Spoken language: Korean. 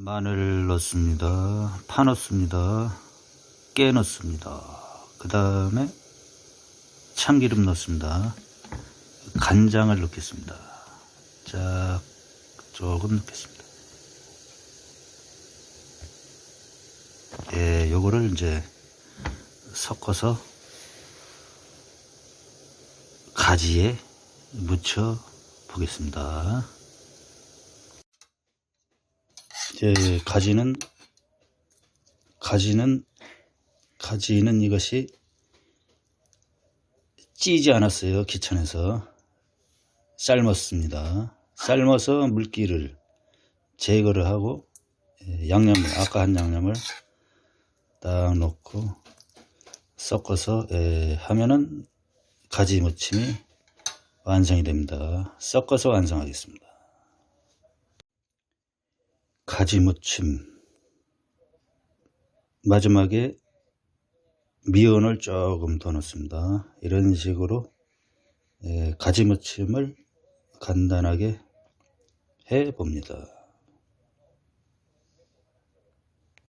마늘 넣습니다. 파 넣습니다. 깨 넣습니다. 그 다음에 참기름 넣습니다. 간장을 넣겠습니다. 자, 조금 넣겠습니다. 예, 요거를 이제 섞어서 가지에 묻혀 보겠습니다. 이제 가지는 가지는 가지는 이것이 찌지 않았어요. 귀찮아서 삶았습니다. 삶아서 물기를 제거를 하고 예, 양념을 아까 한 양념을 딱 넣고 섞어서 예, 하면은 가지 무침이 완성이 됩니다. 섞어서 완성하겠습니다. 가지 무침 마지막에 미온을 조금 더 넣습니다. 이런 식으로 예, 가지 무침을 간단하게 해 봅니다.